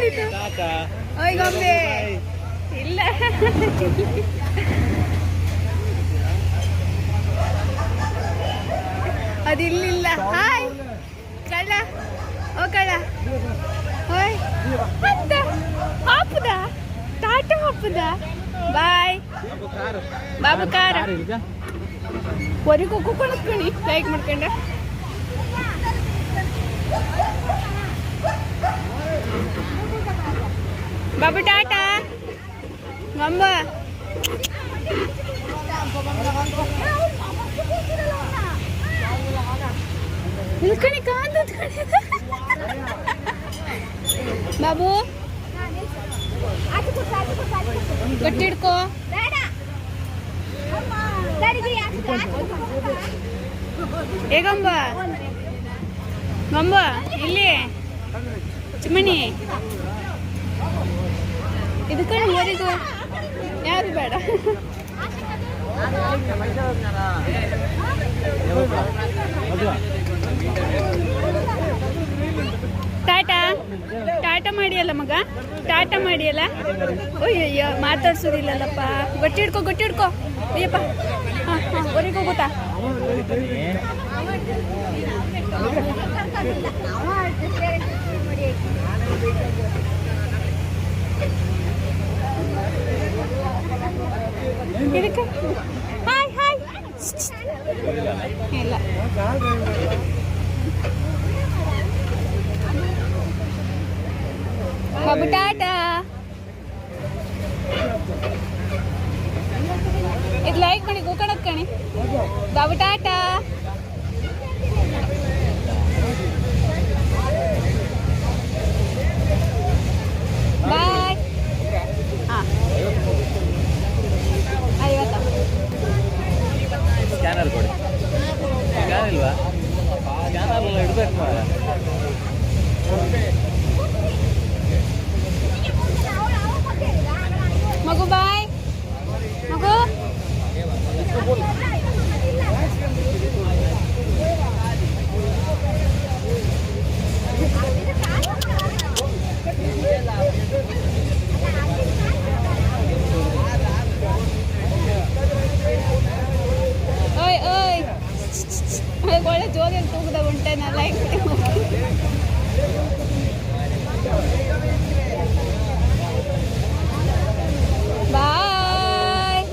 ಓಯ್ ಗೊಂಬೆ. ಇಲ್ಲ. ಅದಿಲ್ಲಿಲ್ಲ ಹಾಯ್. ಕಳ್ಳ. ಓ ಕಳ್ಳ. ಓಯ್. ಅಂತ ಹಾಪುದ. ಟಾಟಾ ಹಾಪುದ. ಬಾಯ್. ಬಾಬು ಕಾರ. ಹೊರಗೆ ಹೋಗ್ಕೊಳತ್ಕಣಿ ಲೈಕ್ ಮಾಡ್ಕೊಂಡ. ಬಾಬು ಟಾಟಾ. ಗಂಬ ನಿಲ್ಕಣಿ ಕಾಂತ ಬಾಬು. ಕಟ್ಟಿಡ್ಕೋ. ಹೇಗಂಬ ಗಂಬ ಇಲ್ಲಿ. ಚಿಮ್ಮಣಿ. ಇದು ಕಣ್ಣು ಯಾರು ಬೇಡ? ಟಾಟಾ ಟಾಟಾ ಮಾಡಿಯಲ್ಲ ಮಗ? ಟಾಟಾ ಮಾಡಿಯಲ್ಲ? ಅಯ್ಯಯ್ಯೋ, ಮಾತಾಡ್ಸೋದಿಲ್ಲಲ್ಲಪ್ಪ. ಗಟ್ಟಿ ಹಿಡ್ಕೊ ಅಯ್ಯಪ್ಪ. ಹಾ, ಹಾಂ, ಹೊರಗೆ ಇದಕ್ಕೆ ಹಾಯ್ ಹಾಯ್ ಇಲ್ಲ ಬಾಬು ಟಾಟಾ ಇದು ಲೈಕ್ ಮಾಡಿ ಗೋಕಣಕ್ ಕಣಿ ಬಾಬು ಟಾಟಾ ಬಾಯ್ ಹಾಂ ಐವತ್ತ ಸ್ಕ್ಯಾನರ್ ಕೊಡಿ ಸ್ಕ್ಯಾನ್ ಇಲ್ವಾ ಸ್ಕ್ಯಾನರ್ ಎಲ್ಲ ಇಡ್ಬೇಕು ಮಾರ್ರೆ. ಮಗು ಬಾಯ್ ಮಗು ಓಯ್ ಓಯ್ ಒಳ್ಳೆ ಜೋರಾಗಿ ತೂಗದ ಉಂಟೆ ನಾ ಲೈಕ್ ಬಾಯ್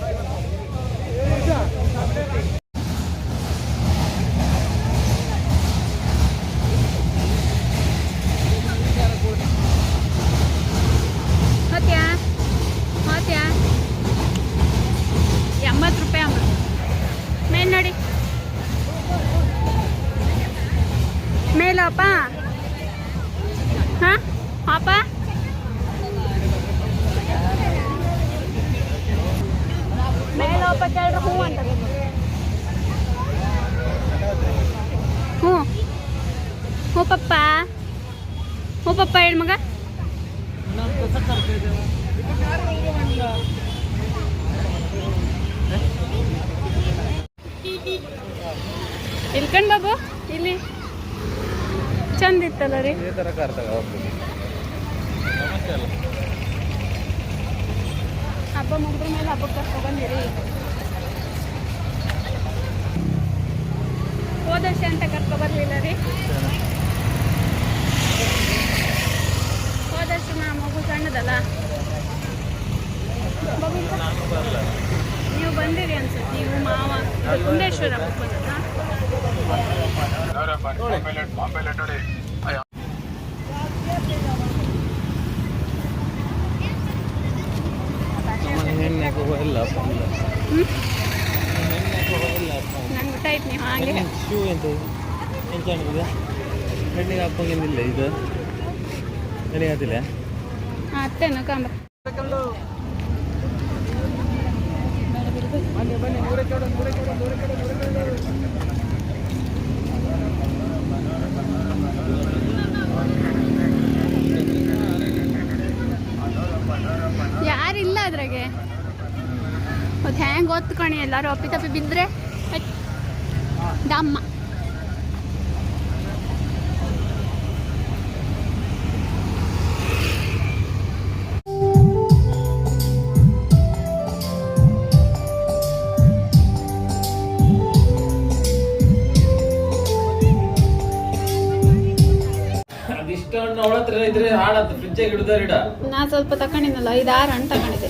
ಹೋತ್ಯಾ ಹೋತ್ಯಾ ಎಂಬತ್ತು ರೂಪಾಯಿ ಅಂಬ ಮೇಲ್ ನೋಡಿ ಮೇಲಪ್ಪ ಹಾಂ? ಅಪ್ಪ? ಮೇಲಪ್ಪ ಕೇಳ್ರಿ ಹ್ಞೂ ಅಂತ. ಹ್ಞೂ. ಹ್ಞೂ ಪಪ್ಪ. ಹ್ಞೂ ಪಪ್ಪ ಹೇಳಿ ಮಗ. ಇಲ್ಕಂಡ್ ಬಾಬು ಇಲ್ಲಿ. ಚಂದ ಇತ್ತಲ್ಲ ರೀ? ಹಬ್ಬ ಮುಗಿದ ಮೇಲೆ ಹಬ್ಬಕ್ಕೆ ಬಂದಿರಿ. ಹೋದ ವರ್ಷ ಅಂತ ಕರ್ಕೊ ಬರಲಿಲ್ಲ ರೀ ಹೋದ ವರ್ಷ ನಾ ಮಗು ಸಣ್ಣದಲ್ಲ ಮಗು ಇಲ್ಲ? ನಾನು ಬರಲ್ಲ ನೀವು ಬಂದಿರಿ ಅನ್ಸುತ್ತೆ ನೀವು ಮಾವ ಇದು ಕುಂದೇಶ್ವರ ಹಬ್ಬಕ್ಕೆ ಬಂದದ್ದಾ? ನಮ್ಮ ಹೆಣ್ಣೆ ಇಲ್ಲ ಅಪ್ಪ ಇಲ್ಲ ಹ್ಞೂ ಹೆಣ್ಣೆ ಇಲ್ಲ ಅಪ್ಪ ನಂಗೆ ಗೊತ್ತಾಯ್ತು ನೀವು ಹಾಗೆ ಶೂ ಎಂತ ಎಂಚಾಣಿದೆ ಹೆಣ್ಣಿಗೆ ಓತ್ ಕಣಿ ಎಲ್ಲರೂ ಅಪ್ಪಿ ತಪ್ಪಿ ಬಿದ್ದರೆ ದಮ್ಮ ನಾ ಸ್ವಲ್ಪ ತಕೊಂಡಿದ್ನಲ್ಲ ಐದಾರು ಆರು ಹಣ್ಣು ತಗೊಂಡಿದ್ದೆ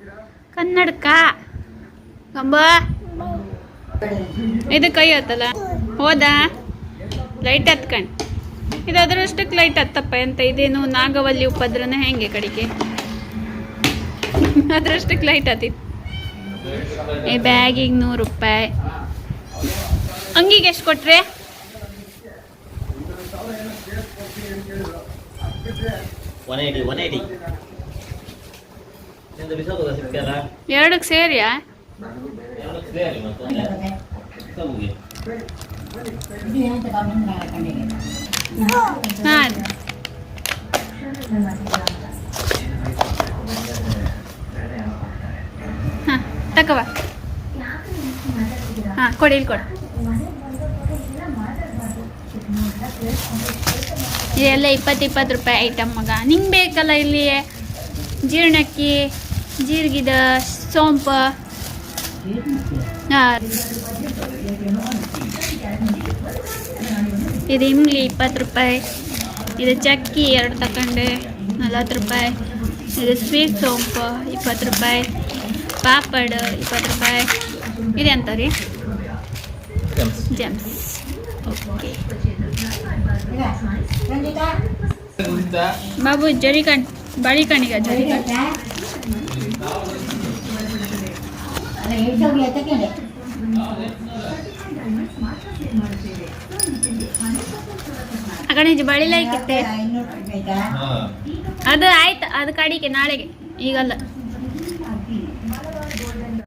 ಕನ್ನಡಕ? ಕಂಬ? ಇದು ಕೈ ಹತ್ತಲ್ಲ? ಹೋದ? ಲೈಟ್ ಹತ್ಕಂಡ್ ಇದು ಅದರಷ್ಟಕ್ಕೆ ಲೈಟ್ ಹತ್ತಪ್ಪ ಎಂತ? ಇದೇನು ನಾಗವಲ್ಲಿ ಉಪದ್ರನ ಹೆಂಗೆ ಕಡಿಕೆ? ಅದರಷ್ಟಕ್ಕೆ ಲೈಟ್ ಹತ್ತಿತ್ತು ಈ ಬ್ಯಾಗಿಗೆ ನೂರು ರೂಪಾಯಿ. ಅಂಗಿಗೆ ಎಷ್ಟು ಕೊಟ್ರೆ? One eighty. ಎರಡಕ್ಕೆ ಸೇರಿಯಾ? ಹಾಂ. ಹಾಂ ತಕವ ಹಾಂ ಕೊಡಿ ಇಲ್ಲಿ ಕೊಡು. ಇದೆಲ್ಲ ಇಪ್ಪತ್ತು ಇಪ್ಪತ್ತು ರೂಪಾಯಿ ಐಟಮ್ ಮಗ. ನಿಂಗೆ ಬೇಕಲ್ಲ ಇಲ್ಲಿ ಜೀರ್ಣಕ್ಕಿ ಜೀರಿಗಿದ ಸೋಂಪು. ಇದು ಇಮ್ಲಿ ಇಪ್ಪತ್ತು ರೂಪಾಯಿ. ಇದು ಚಕ್ಕಿ ಎರಡು ತಗೊಂಡೆ ನಲ್ವತ್ತು ರೂಪಾಯಿ. ಇದು ಸ್ವೀಟ್ ಸೋಂಪು ಇಪ್ಪತ್ತು ರೂಪಾಯಿ. ಪಾಪಡ್ ಇಪ್ಪತ್ತು ರೂಪಾಯಿ. ಇದೆಂತ ರೀ ಜೆಮ್ಸ್. ಓಕೆ. ಬಾಬು ಜರಿಕಣ್ ಬಳಿ ಕಣಿಗ ಜರಿಕಣ್. ಲೈಕಿತ್ತೆ ಅದು ಆಯ್ತು ಅದು ಕಡಿಕೆ ನಾಳೆಗೆ. ಈಗಲ್ಲ.